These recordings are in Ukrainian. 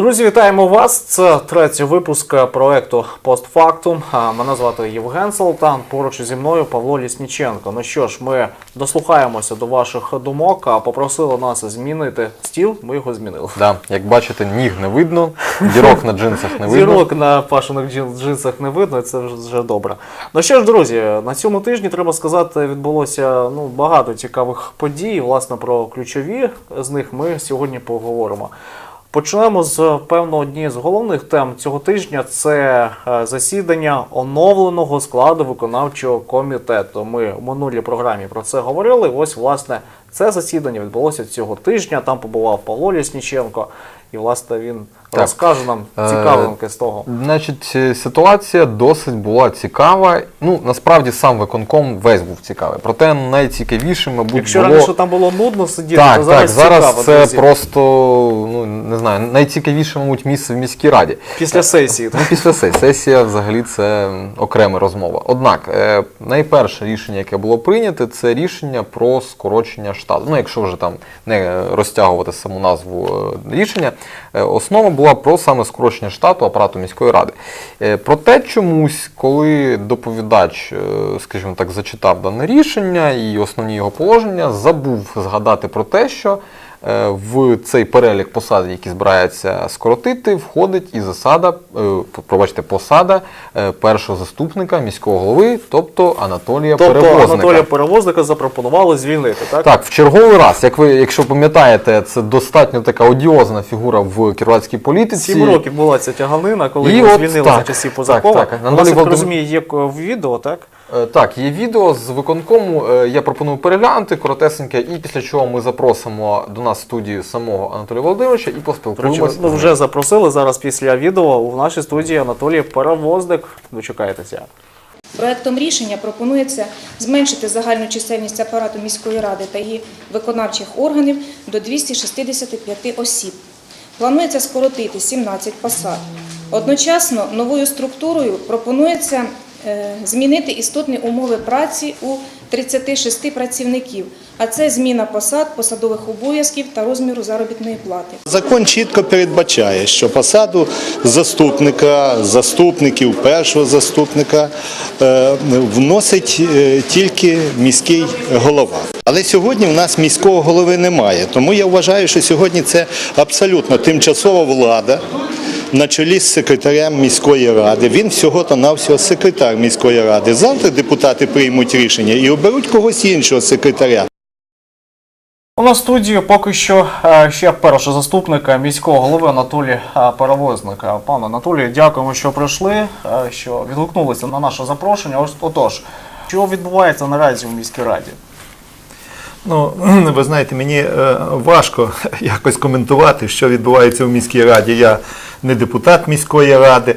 Друзі, вітаємо вас. Це третій випуск проекту Постфактум. Мене звати Євген Салтан. Поруч зі мною Павло Лісніченко. Ну що ж, ми дослухаємося до ваших думок. А попросили нас змінити стіл. Ми його змінили. Да, як бачите, ніг не видно, дірок на джинсах не видно. Зірок на пашених джинсах не видно, це вже добре. Ну що ж, друзі, на цьому тижні треба сказати, відбулося ну багато цікавих подій. Власне, про ключові з них ми сьогодні поговоримо. Почнемо з певно однієї з головних тем цього тижня. Це е, засідання оновленого складу виконавчого комітету. Ми в минулій програмі про це говорили. Ось, власне, це засідання відбулося цього тижня. Там побував Павло Лісніченко, і власне він Так. розкаже нам Е, цікавинки з того. Значить, е, ситуація досить була цікава. Ну, насправді сам виконком весь був цікавий. Проте найцікавіше, мабуть, Якщо було... раніше там було нудно сидіти, Так, то так, зараз, зараз цікаво, це друзі. просто, ну не знаю, найцікавіше, мабуть, місце в міській раді. після сесії. Ну, після сесії. Сесія взагалі це окрема розмова. Однак, е, найперше рішення, яке було прийнято, це рішення про скорочення штату. Ну, якщо вже там не розтягувати саму назву е, рішення, е, основа була про саме скорочення штату апарату міської ради. Е, проте чомусь, коли доповідач, е, скажімо так, зачитав дане рішення і основні його положення, забув згадати про те, що В цей перелік посад, які збирається скоротити, входить і засада, е, пробачте, посада е, першого заступника міського голови, тобто Анатолія Тобто Перевозника. Анатолія Перевозника запропонували звільнити, так? Так, в черговий раз, як ви, якщо пам'ятаєте, це достатньо така одіозна фігура в кіровацькій політиці. Сім років була ця тяганина, коли І його от звільнили так, за часів Позакова. так, так. Анатолій я Володимир- розумію, є е, відео, так? Е, Так, є відео з виконкому. е, Я пропоную переглянути коротесеньке, і після чого ми запросимо до нас в студію самого Анатолія Володимировича і поспілкуємося. ну, вже запросили зараз після відео в нашій студії Анатолій Перевозник. Дочекайтеся. Проектом рішення пропонується зменшити загальну чисельність апарату міської ради та її виконавчих органів до 265 осіб. Планується скоротити 17 посад. Одночасно новою структурою пропонується змінити істотні умови праці у 36 працівників, а це зміна посад, посадових обов'язків та розміру заробітної плати. Закон чітко передбачає, що посаду заступника, заступників, першого заступника е, вносить е, тільки міський голова. Але сьогодні в нас міського голови немає. Тому я вважаю, що сьогодні це абсолютно тимчасова влада. На чолі з секретарем міської ради. Він всього-то навсього секретар міської ради. Завтра депутати приймуть рішення і оберуть когось іншого секретаря. У нас в студії поки що е, ще перший заступник е, міського голови Анатолій е, Перевозник. Е, Пане Анатолію, дякуємо, що прийшли, е, що відгукнулися на наше запрошення. Ось отож, що відбувається наразі в міській раді? Ну, ви знаєте, мені важко якось коментувати, що відбувається в міській раді. Я не депутат міської ради.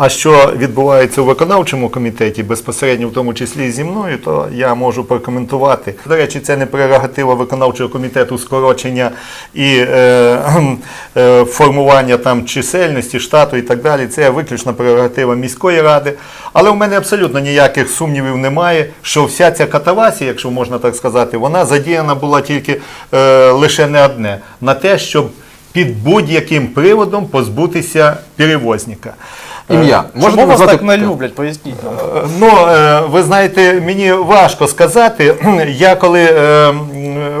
А що відбувається у виконавчому комітеті, безпосередньо в тому числі і зі мною, то я можу прокоментувати. До речі, це не прерогатива виконавчого комітету скорочення і е, е, формування там чисельності, штату і так далі. Це виключно прерогатива міської ради. Але у мене абсолютно ніяких сумнівів немає, що вся ця катавасія, якщо можна так сказати, вона задіяна була тільки е, лише не одне на те, щоб під будь-яким приводом позбутися перевозника. Ім'я. Можете Чому вас так не люблять? Поясніть нам. Е, Ну, е, ви знаєте, мені важко сказати. Я коли е,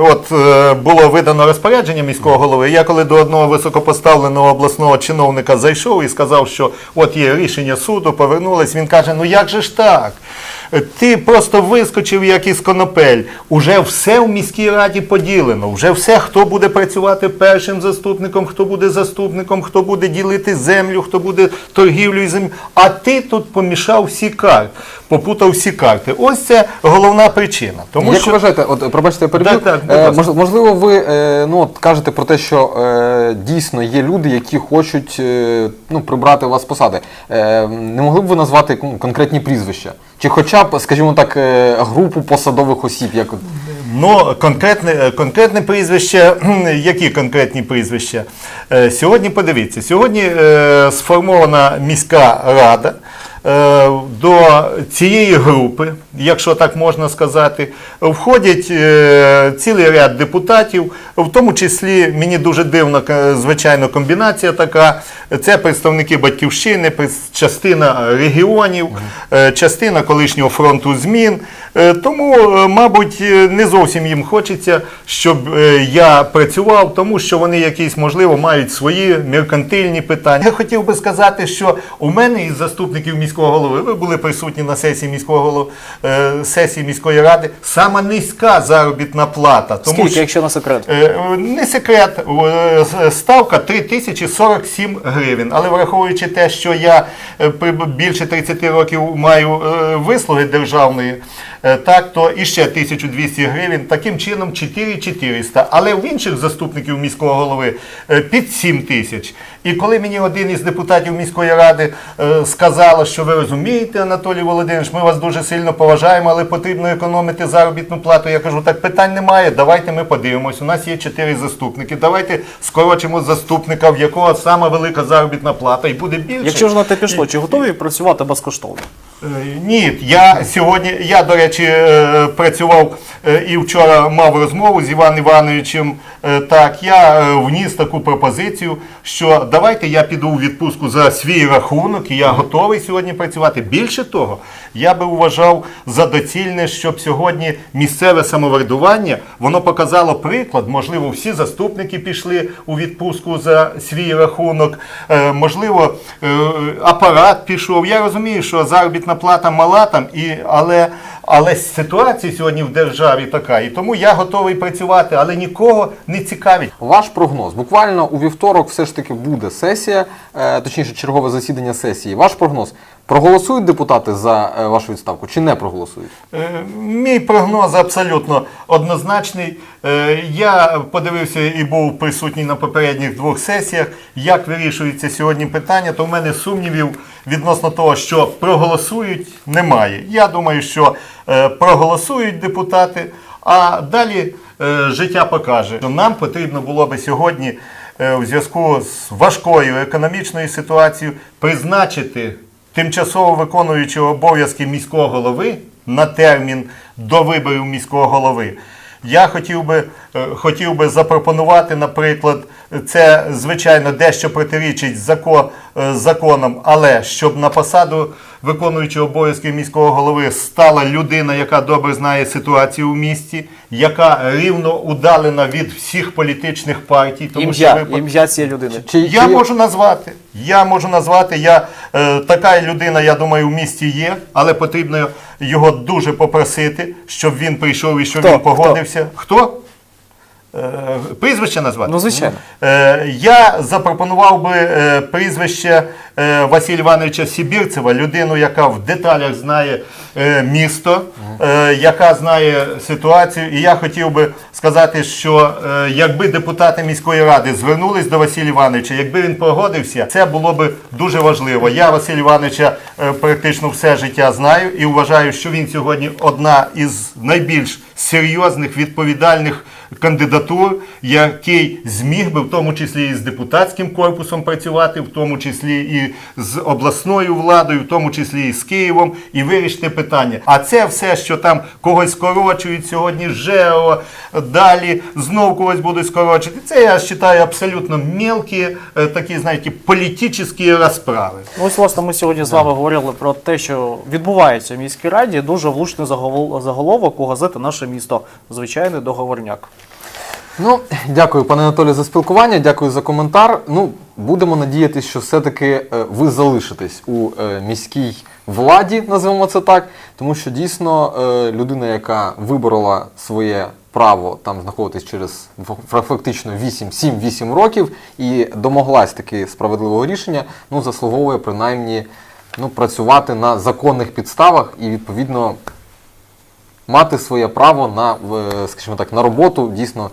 от е, було видано розпорядження міського голови, я коли до одного високопоставленого обласного чиновника зайшов і сказав, що от є рішення суду, повернулись. Він каже: ну як же ж так? Ти просто вискочив, як із конопель. Уже все в міській раді поділено. Вже все, хто буде працювати першим заступником, хто буде заступником, хто буде ділити землю, хто буде торгівлю і землю. А ти тут помішав всі карти, попутав всі карти. Ось це головна причина. Тому Як що вважаєте, от пробачте, я переб'ю. Так, так, Е, мож- можливо, ви е, ну от кажете про те, що е, дійсно є люди, які хочуть е, ну прибрати у вас з посади. Е, не могли б ви назвати конкретні прізвища? Чи хоча б, скажімо так, е, групу посадових осіб, як Ну, конкретне, конкретне прізвище, які конкретні прізвища? Е, Сьогодні подивіться, сьогодні е, сформована міська рада. Е, До цієї групи якщо так можна сказати, входять е, цілий ряд депутатів, в тому числі мені дуже дивна, е, звичайно, комбінація така. Це представники батьківщини, частина регіонів, е, частина колишнього фронту змін. Тому, мабуть, не зовсім їм хочеться, щоб я працював, тому що вони якісь, можливо, мають свої меркантильні питання. Я хотів би сказати, що у мене із заступників міського голови, ви були присутні на сесії міського голови, е, сесії міської ради, сама низька заробітна плата. Тому Скільки, що якщо на секрет? Е, Не секрет, е, ставка 3047 гривень. Але враховуючи те, що я е, більше 30 років маю е, вислуги державної, е, так, то іще 1200 гривень, таким чином 4400. Але в інших заступників міського голови е, під 7 тисяч. І коли мені один із депутатів міської ради е, сказала, що ви розумієте, Анатолій Володимирович, ми вас дуже сильно поважаємо, але потрібно економити заробітну плату. Я кажу, так питань немає. Давайте ми подивимось. У нас є чотири заступники. Давайте скорочимо заступника, в якого сама велика заробітна плата, і буде більше. Якщо ж на те пішло, чи готові працювати безкоштовно? Е, Ні, я сьогодні, я, до речі, е, працював е, і вчора мав розмову з Іваном Івановичем. Так, я вніс таку пропозицію, що давайте я піду у відпустку за свій рахунок, і я готовий сьогодні працювати. Більше того, я би вважав за доцільне, щоб сьогодні місцеве самоврядування воно показало приклад. Можливо, всі заступники пішли у відпустку за свій рахунок. Е, Можливо, е, апарат пішов. Я розумію, що заробітна плата мала там, і, але, але ситуація сьогодні в державі така. І тому я готовий працювати, але нікого не цікавить. Ваш прогноз. Буквально у вівторок все ж таки буде сесія, е, точніше, чергове засідання сесії. Ваш прогноз. Проголосують депутати за е, вашу відставку чи не проголосують? Е, Мій прогноз абсолютно однозначний. Я подивився і був присутній на попередніх двох сесіях. Як вирішується сьогодні питання, то в мене сумнівів відносно того, що проголосують, немає. Я думаю, що е, проголосують депутати, а далі е, життя покаже. що Нам потрібно було би сьогодні е, у зв'язку з важкою економічною ситуацією призначити тимчасово виконуючого обов'язки міського голови на термін до виборів міського голови. Я хотів би, хотів би запропонувати, наприклад, це звичайно дещо протирічить зако- е, законам, але щоб на посаду виконуючого обов'язки міського голови стала людина, яка добре знає ситуацію в місті, яка рівно удалена від всіх політичних партій. Тому що Ім'я, ви ім'я цієї людини. Чи, я чи- можу назвати. Я можу назвати. Я е, така людина, я думаю, в місті є, але потрібно його дуже попросити, щоб він прийшов і щоб Хто? він погодився. Хто? Е, прізвище назвати? Ну, звичайно. Е, я запропонував би е, прізвище е, Василя Івановича Сібірцева, людину, яка в деталях знає е, місто, е, яка знає ситуацію. І я хотів би сказати, що якби депутати міської ради звернулись до Василя Івановича, якби він погодився, це було би дуже важливо. Я Василя Івановича практично все життя знаю і вважаю, що він сьогодні одна із найбільш серйозних відповідальних кандидатур, який зміг би в тому числі і з депутатським корпусом працювати, в тому числі і з обласною владою, в тому числі і з Києвом, і вирішити питання. А це все, що там когось скорочують сьогодні, ЖЕО, далі знов когось будуть скорочити. Це я вважаю абсолютно мелкі, е, такі, знаєте, політичні розправи. Ну, Ось, власне, ми сьогодні з вами говорили про те, що відбувається в міській раді. Дуже влучний заголовок у газети Наше місто. Звичайний договорняк. Ну, дякую, пане Анатолію, за спілкування, дякую за коментар. Ну, будемо надіятися, що все-таки е, ви залишитесь у е, міській владі, називаємо це так, тому що дійсно е, людина, яка виборола своє право там знаходитись через фактично 8, 7-8 років і домоглась таки справедливого рішення, ну, заслуговує принаймні ну, працювати на законних підставах і відповідно мати своє право на, скажімо так, на роботу дійсно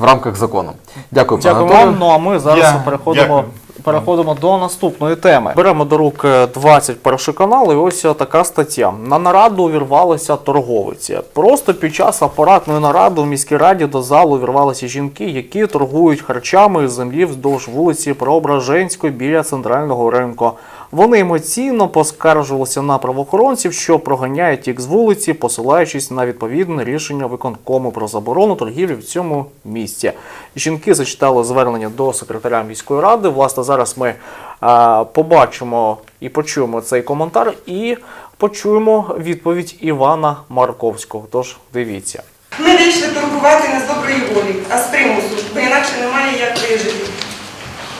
в рамках закону. Дякую, пане Дякую. Ну а ми зараз Я- переходимо. дякую. Переходимо до наступної теми. Беремо до рук е, 21 канал, і ось е, така стаття. На нараду увірвалися торговиці. Просто під час апаратної наради в міській раді до залу увірвалися жінки, які торгують харчами з землі вздовж вулиці Преображенської біля центрального ринку. Вони емоційно поскаржилися на правоохоронців, що проганяють їх з вулиці, посилаючись на відповідне рішення виконкому про заборону торгівлі в цьому місті. Жінки зачитали звернення до секретаря міської ради. Власне, зараз ми а, побачимо і почуємо цей коментар, і почуємо відповідь Івана Марковського. Тож дивіться. Ми вийшли торгувати не з доброї волі, а з примусу, бо інакше немає як вижити.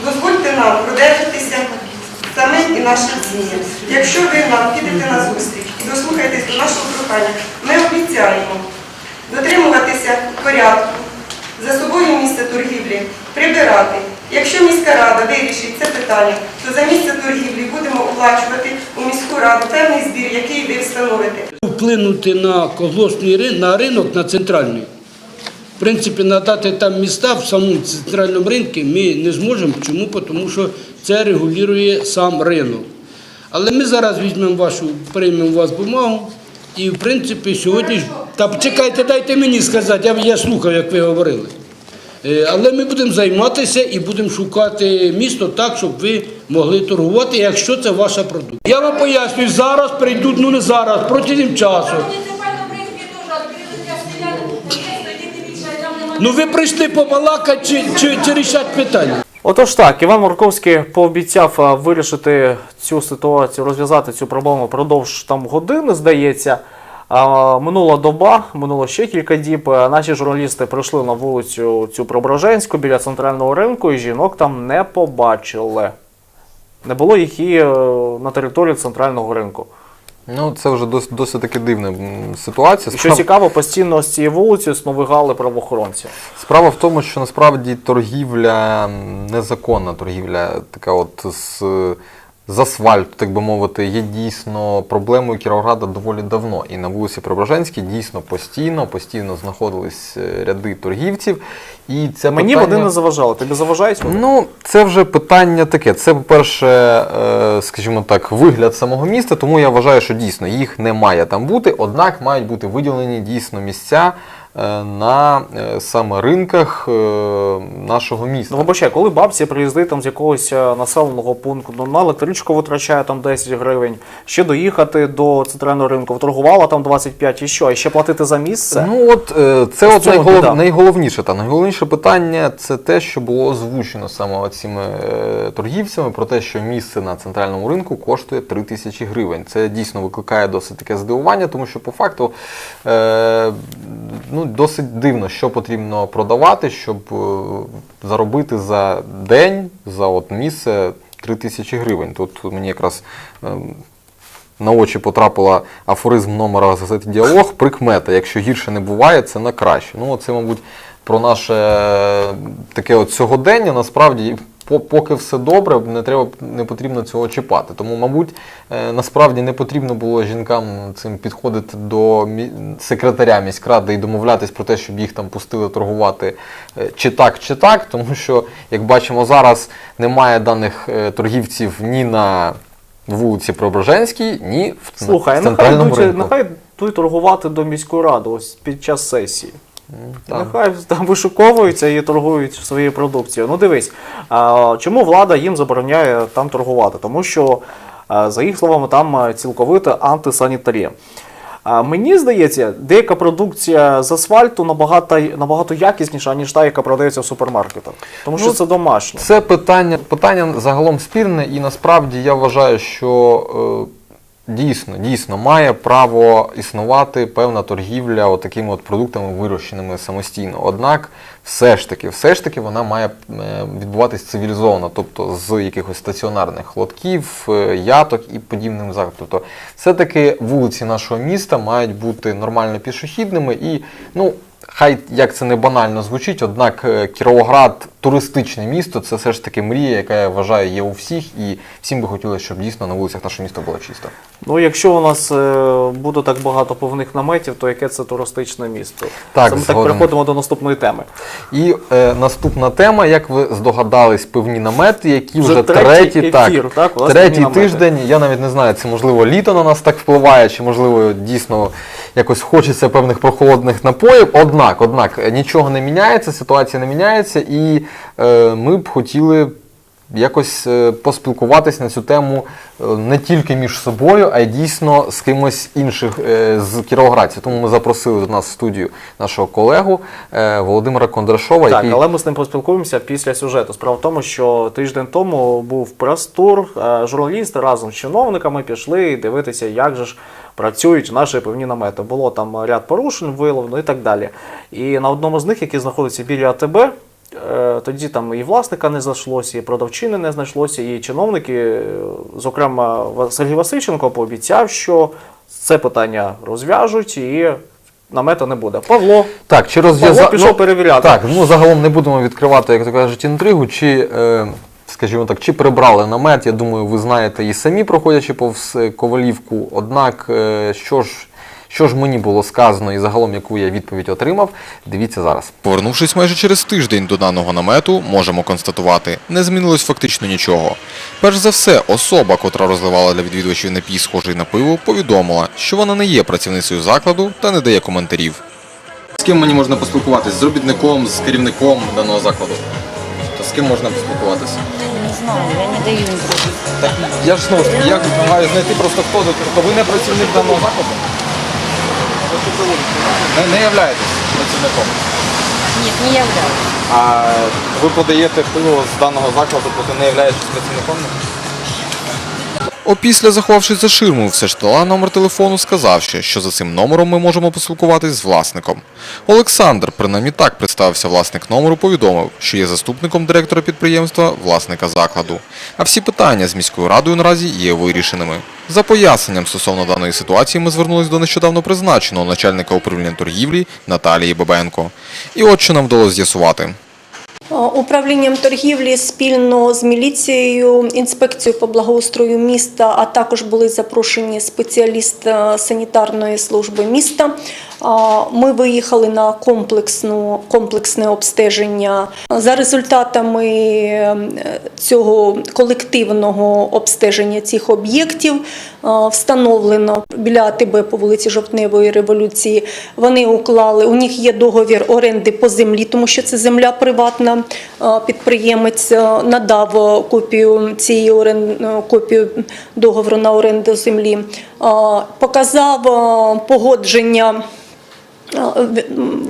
Дозвольте нам самим і нашим сім'ям. Якщо ви нам підете на зустріч і дослухаєтесь до нашого прохання, ми обіцяємо дотримуватися порядку, за собою місце торгівлі, прибирати. Якщо міська рада вирішить це питання, то за місце торгівлі будемо оплачувати у міську раду певний збір, який ви встановите. вплинути на колгоспний ринок, на центральний. Принципі, надати там міста в самому центральному ринку ми не зможемо. Чому? Тому що це регулює сам ринок. Але ми зараз візьмемо вашу, приймемо у вас бумагу. І, в принципі, сьогодні. Та чекайте, дайте мені сказати, я, я слухав, як ви говорили. Е, Але ми будемо займатися і будемо шукати місто так, щоб ви могли торгувати, якщо це ваша продукція. Я вам пояснюю, зараз прийдуть, ну не зараз, протягом часу. Муніципально, в принципі, теж відкрили для селян, є, тоді більше, там немає. Ну ви прийшли побалакати чи, чи, чи рішати питання. Отож так, Іван Марковський пообіцяв вирішити цю ситуацію, розв'язати цю проблему впродовж там години, здається. Минула доба, минуло ще кілька діб. Наші журналісти прийшли на вулицю цю Преображенську біля центрального ринку, і жінок там не побачили. Не було їх і е, на території центрального ринку. Ну, це вже досить, досить таки дивна ситуація. І що цікаво, постійно з цієї вулиці сновигали правоохоронці. Справа в тому, що насправді торгівля, незаконна торгівля, така от з, з асфальту, так би мовити, є дійсно проблемою Кіровограда доволі давно. І на вулиці Преображенській дійсно постійно, постійно знаходились е, ряди торгівців. І це Мені питання... вони не заважали. Тобі заважають вони? Ну, це вже питання таке. Це, по-перше, е, скажімо так, вигляд самого міста, тому я вважаю, що дійсно їх не має там бути, однак мають бути виділені дійсно місця на е, саме ринках е, нашого міста. Ну, вибачай, коли бабці приїздить там з якогось е, населеного пункту, ну, на електричку витрачає там 10 гривень, ще доїхати до центрального ринку, торгувала там 25 і що, і ще платити за місце? Ну от е, це З от найголов... найголовніше. Та найголовніше питання це те, що було озвучено саме цими е, торгівцями про те, що місце на центральному ринку коштує 3 тисячі гривень. Це дійсно викликає досить таке здивування, тому що по факту е, ну, досить дивно, що потрібно продавати, щоб е, заробити за день за от місце 3 тисячі гривень. Тут мені якраз. е, на очі потрапила афоризм номера газети Діалог, прикмета. Якщо гірше не буває, це на краще. Ну, це, мабуть, про наше е, таке от сьогодення. Насправді, поки все добре, не треба не потрібно цього чіпати. Тому, мабуть, е, насправді не потрібно було жінкам цим підходити до секретаря міськради і домовлятись про те, щоб їх там пустили торгувати е, чи так, чи так. Тому що, як бачимо зараз, немає даних е, торгівців ні на вулиці Преображенській, ні в Слухай, нехай центральному йдуть, ринку. нехай йдуть торгувати до міської ради ось під час сесії. Так. Нехай там вишуковуються і торгують своєю продукцією. Ну дивись, а, чому влада їм забороняє там торгувати? Тому що, за їх словами, там цілковита антисанітарія. Мені здається, деяка продукція з асфальту набагато, набагато якісніша, ніж та, яка продається в супермаркетах. Тому що Ну, це домашнє. Це питання, питання загалом спірне, і насправді я вважаю, що е, дійсно, дійсно має право існувати певна торгівля такими от продуктами, вирощеними самостійно. Однак, все ж таки, все ж таки вона має е, відбуватись цивілізовано, тобто з якихось стаціонарних лотків, е, яток і подібним закладом. Тобто, все-таки вулиці нашого міста мають бути нормально пішохідними і, ну. Хай як це не банально звучить, однак е, Кіровоград туристичне місто, це все ж таки мрія, яка я вважаю є у всіх, і всім би хотілося, щоб дійсно на вулицях нашого міста було чисто. Ну, якщо у нас е, буде так багато повних наметів, то яке це туристичне місто? Так, це ми так переходимо до наступної теми. І е, наступна тема, як ви здогадались, певні намети, які Вже вже, третій треті, ефір, так, нас третій тиждень. Я навіть не знаю, це можливо літо на нас так впливає, чи можливо дійсно якось хочеться певних прохолодних напоїв. Однак, однак, нічого не міняється, ситуація не міняється, і е, ми б хотіли якось е, поспілкуватись на цю тему е, не тільки між собою, а й дійсно з кимось інших е, з кіровоградців. Тому ми запросили до нас в студію нашого колегу Володимира Кондрашова, Так, який але ми з ним поспілкуємося після сюжету. Справа в тому, що тиждень тому був прес-тур, журналісти разом з чиновниками пішли дивитися, як же ж працюють наші певні намети. Було там ряд порушень виявлено і так далі. І на одному з них, який знаходиться біля АТБ, тоді там і власника не знайшлося, і продавчини не знайшлося, і чиновники, е, зокрема Сергій Васильченко, пообіцяв, що це питання розв'яжуть і намета не буде. Павло. Так, чи розв'язав... Павло пішов перевіряти. Так, ну загалом не будемо відкривати, як то кажуть, інтригу, чи, е, скажімо так, чи прибрали намет. Я думаю, ви знаєте і самі проходячи повз е, Ковалівку. Однак, е, що ж. Що ж мені було сказано і загалом яку я відповідь отримав, дивіться зараз. Повернувшись майже через тиждень до даного намету, можемо констатувати, не змінилось фактично нічого. Перш за все, особа, котра розливала для відвідувачів напій, схожий на пиво, повідомила, що вона не є працівницею закладу та не дає коментарів. З ким мені можна поспілкуватися? З робітником, з керівником даного закладу? То з ким можна поспілкуватися? Не знаю, я не даю интервью. Так я ж знову ж таки, я маю знайти просто хто до то ви не працівник даного закладу? Не, не являєтесь працівником. Ні, не являюсь. А ви подаєте пиво з даного закладу, проте не являєтесь працівником? Опісля, заховавшись за ширмою, все ж дала номер телефону, сказавши, що за цим номером ми можемо поспілкуватись з власником. Олександр, принаймні так представився власник номеру, повідомив, що є заступником директора підприємства, власника закладу. А всі питання з міською радою наразі є вирішеними. За поясненням стосовно даної ситуації ми звернулись до нещодавно призначеного начальника управління торгівлі Наталії Бабенко. І от що нам вдалося з'ясувати. Управлінням торгівлі спільно з міліцією, інспекцією по благоустрою міста, а також були запрошені спеціалісти санітарної служби міста. Ми виїхали на комплексну, комплексне обстеження. За результатами е, цього колективного обстеження цих об'єктів встановлено біля АТБ по вулиці Жовтневої революції. Вони уклали, у них є договір оренди по землі, тому що це земля приватна. Підприємець е, надав е, копію цієї орен... е, копію договору на оренду землі, показав е, погодження.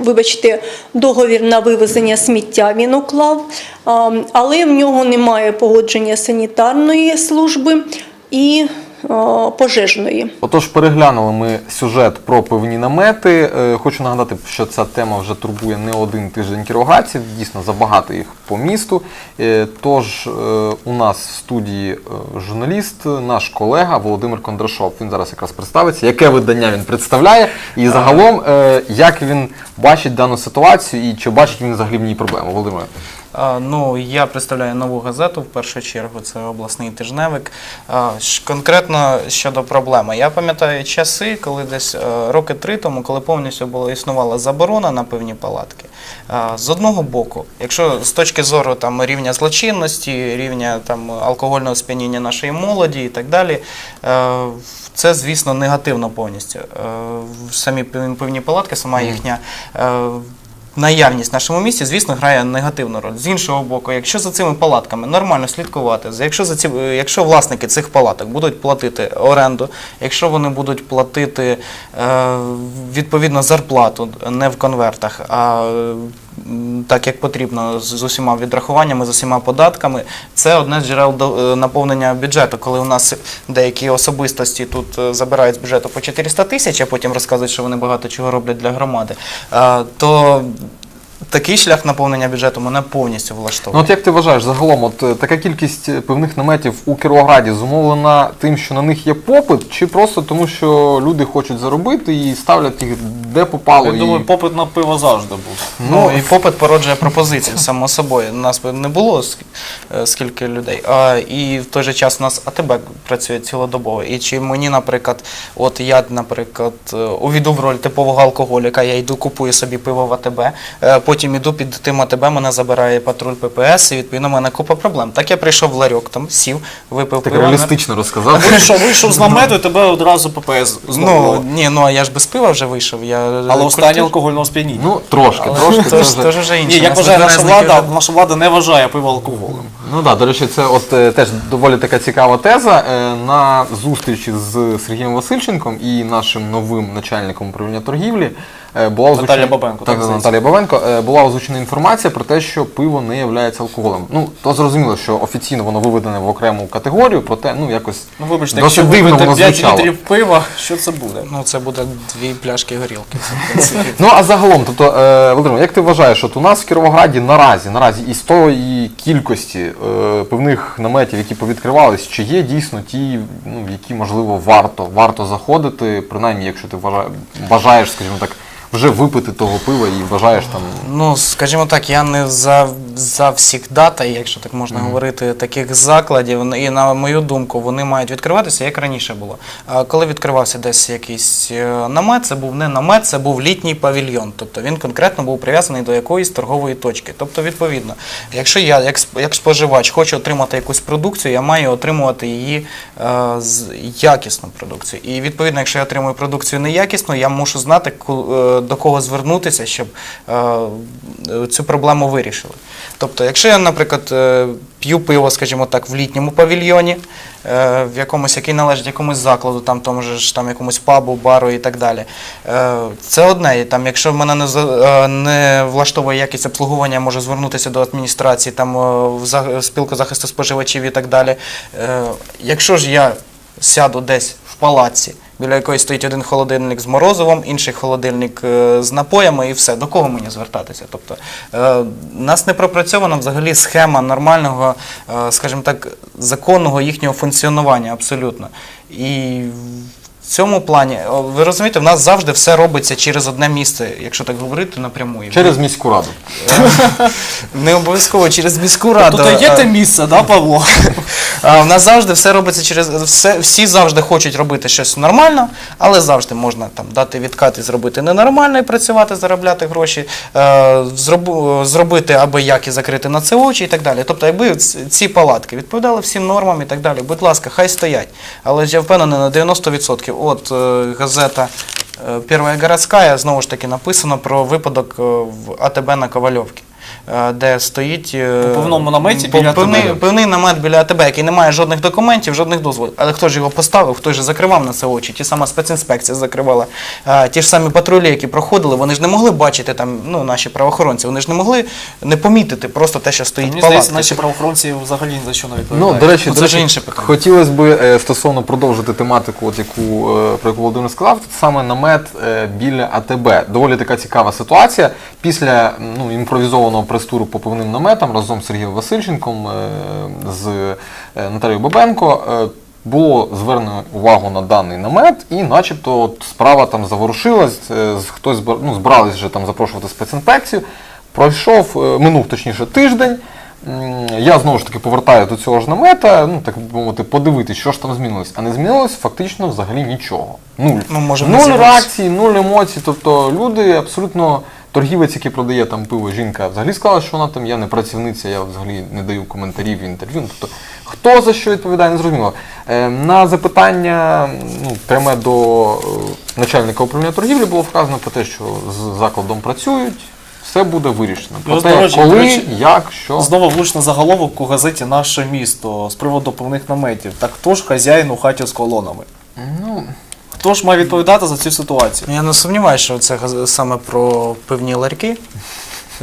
Вибачте, договір на вивезення сміття він уклав, але в нього немає погодження санітарної служби і пожежної. Отож, переглянули ми сюжет про пивні намети. Е, Хочу нагадати, що ця тема вже турбує не один тиждень кіровоградців, дійсно забагато їх по місту. Е, Тож е, у нас в студії е, журналіст, наш колега Володимир Кондрашов. Він зараз якраз представиться, яке видання він представляє, і загалом е, як він бачить дану ситуацію і чи бачить він взагалі в ній проблему. Володимир. Ну, я представляю нову газету в першу чергу, це обласний тижневик. Конкретно щодо проблеми. Я пам'ятаю часи, коли десь е, роки три тому, коли повністю була існувала заборона на певні палатки. З одного боку, якщо з точки зору там рівня злочинності, рівня там алкогольного сп'яніння нашої молоді і так далі, е, це, звісно, негативно повністю. Е, Самі пев- певні палатки, сама їхня. Наявність в нашому місті, звісно, грає негативну роль. З іншого боку, якщо за цими палатками нормально слідкувати, якщо за ці, якщо власники цих палаток будуть платити оренду, якщо вони будуть платити е, відповідно зарплату не в конвертах, а так як потрібно з, усіма відрахуваннями, з усіма податками, це одне з джерел е, наповнення бюджету. Коли у нас деякі особистості тут е, забирають з бюджету по 400 тисяч, а потім розказують, що вони багато чого роблять для громади, е, то такий шлях наповнення бюджету мене повністю Ну влаштовує. от як ти вважаєш, загалом, от е, така кількість е, пивних наметів у Кіровограді зумовлена тим, що на них є попит, чи просто тому, що люди хочуть заробити і ставлять їх де попало? Я і... думаю, попит на пиво завжди був. Ну і попит породжує пропозицію, само собою. У нас би не було е, скільки людей. А, і в той же час у нас АТБ працює цілодобово. І чи мені, наприклад, от я, наприклад, увійду в роль типового алкоголіка, я йду купую собі пиво в АТБ, е, потім іду під тим АТБ, мене забирає патруль ППС, і відповідно в мене купа проблем. Так я прийшов в ларьок, там сів, випив Так пиво. реалістично розказав. Вийшов, вийшов з намету і тебе одразу ППС Ну, знову. ні, ну а я ж без пива вже вийшов. Я Але в стані культур- алкогольного сп'яніння. Ну, трошки, Але трошки. це ж вже- вже інше. Ні, як Нас вважає наша влада, вже- наша влада не вважає пиво алкоголем. Ну так, до речі, це от е, теж доволі така цікава теза. Е, На зустрічі з Сергієм Васильченком і нашим новим начальником управління торгівлі е, була озвучена Наталія Бабенко, так, Так. Наталія Бабенко е, була озвучена інформація про те, що пиво не є алкоголем. Ну то зрозуміло, що офіційно воно виведене в окрему категорію, проте ну якось Ну, вибачте, досить якщо дивно воно 5 звучало. літрів пива, що це буде? Ну, це буде дві пляшки горілки. Ну а загалом, тобто, е, Володимир, як ти вважаєш, от у нас в Кіровограді наразі, наразі із тої кількості е, певних наметів, які повідкривались, чи є дійсно ті, ну, в які можливо варто, варто заходити, принаймні, якщо ти вважа- бажаєш, скажімо так, вже випити того пива і вважаєш там. Ну, скажімо так, я не за, за всіх дата, якщо так можна говорити, таких закладів. І на мою думку, вони мають відкриватися, як раніше було. Коли відкривався десь якийсь е, намет, це був не намет, це був літній павільйон. Тобто він конкретно був прив'язаний до якоїсь торгової точки. Тобто, відповідно, якщо я як, як споживач хочу отримати якусь продукцію, я маю отримувати її е, з якісну продукцію. І відповідно, якщо я отримую продукцію неякісну, я мушу знати, е, до кого звернутися, щоб цю проблему вирішили. Тобто, якщо я, наприклад, е, п'ю пиво, скажімо так, в літньому павільйоні, е, в якомусь, який належить якомусь закладу, там тому ж там якомусь пабу, бару і так далі. е, Це одне. І там, якщо мене не, не влаштовує якість обслуговування, я можу звернутися до адміністрації, там в спілку захисту споживачів і так далі. Якщо ж я сяду десь в палаці, біля якої стоїть один холодильник з морозивом, інший холодильник е, з напоями і все. До кого мені звертатися? Тобто е, нас не пропрацьована взагалі схема нормального, е, скажімо так, законного їхнього функціонування абсолютно. І цьому плані, ви розумієте, в нас завжди все робиться через одне місце, якщо так говорити напряму. Через міську раду. Не обов'язково через міську раду. Тут є те місце, да, Павло? в нас завжди все робиться через все, всі завжди хочуть робити щось нормально, але завжди можна там дати відкат і зробити ненормально і працювати, заробляти гроші, е, зробити аби як і закрити на це очі і так далі. Тобто, якби ці палатки відповідали всім нормам і так далі, будь ласка, хай стоять. Але я впевнений на 90%. От е, газета. Первая Перша городська, знову ж таки написано про випадок е, в АТБ на Ковальовці, е, де стоїть е, У певному наметі біля певний, АТБ. певний намет біля АТБ, який не має жодних документів, жодних дозволів. Але хто ж його поставив, хто ж закривав на це очі? Ті сама спецінспекція закривала. Ті ж самі патрулі, які проходили, вони ж не могли бачити там, ну, наші правоохоронці, вони ж не могли не помітити просто те, що стоїть Мені здається, наші правоохоронці взагалі ні за що не Ну, до речі, Ну, до це ж інше питання. хотілося б е, стосовно продовжити тематику, от яку, е, про яку Володимир сказав, це саме намет е, біля АТБ. Доволі така цікава ситуація. Після ну, імпровізованого прес-туру по певним наметам разом з Сергієм Васильченком, е, з е, Наталією Бабенко. е, Було звернено увагу на даний намет, і начебто от справа там заворушилась, хтось ну, збирались вже там запрошувати спецінспекцію. Пройшов, минув точніше тиждень. Я знову ж таки повертаю до цього ж намета, ну так би мовити, подивитись, що ж там змінилось. А не змінилось фактично взагалі нічого. Нуль. Ну, може, нуль реакцій, нуль емоцій. Тобто люди абсолютно. Торгівець, який продає там пиво, жінка взагалі сказала, що вона там я не працівниця, я взагалі не даю коментарів, інтерв'ю. Тобто, хто за що відповідає, не зрозуміло. Е, на запитання ну, пряме до е, начальника управління торгівлі було вказано про те, що з закладом працюють, все буде вирішено. Про те, коли, речі, як, що. Знову влучний заголовок у газеті Наше місто з приводу певних наметів. Так хто ж хазяїн у хаті з колонами? Ну, Хто ж має відповідати за цю ситуацію? Я не сумніваюся, що це газ- саме про пивні ларьки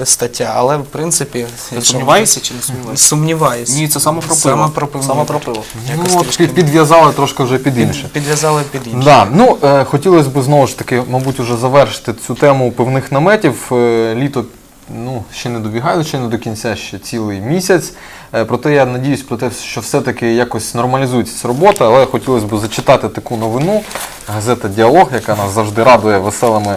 стаття, але в принципі. Ти якщо- сумніваєшся чи не сумніваєшся? Сумніваюсь. Ні, це саме про пиво. Саме про пивні Саме про пиво. Якось ну, от трішки під- підв'язали трошки вже під інше. підв'язали під інше. Да, ну е, хотілося б знову ж таки, мабуть, уже завершити цю тему певних наметів. Е, літо ну, ще не добігає, ще не до кінця, ще цілий місяць. Е, проте я надіюсь про те, що все-таки якось нормалізується ця робота, але хотілося б зачитати таку новину. Газета Діалог, яка нас завжди радує веселими.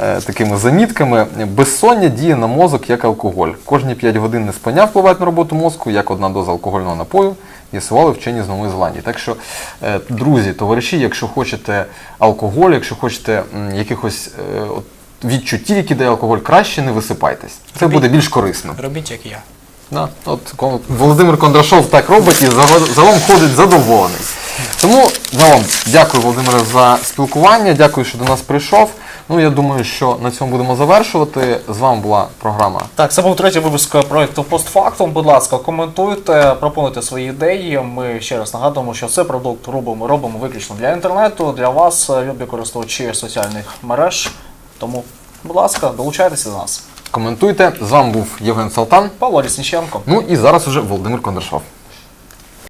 е, Такими замітками безсоння діє на мозок як алкоголь. Кожні 5 годин неспання впливають на роботу мозку, як одна доза алкогольного напою, з'ясували вчені з Нової Зеландії. Так що, е, друзі, товариші, якщо хочете алкоголь, якщо хочете якихось от відчуттів, які дає алкоголь, краще не висипайтесь. Це буде більш корисно. Робіть як я. Да, от Володимир Кондрашов так робить і загалом- загалом ходить задоволений. Тому загалом дякую, Володимире, за спілкування. Дякую, що до нас прийшов. Ну я думаю, що на цьому будемо завершувати. З вами була програма Так, це був третій випуск проекту Постфактум. Будь ласка, коментуйте, пропонуйте свої ідеї. Ми ще раз нагадуємо, що це продукт робимо, робимо виключно для інтернету, для вас, е, любі користувачі соціальних мереж. Тому, будь ласка, долучайтеся до нас. Коментуйте. З вами був Євген Салтан. Павло Лісніченко. Ну і зараз уже Володимир Кондрашов.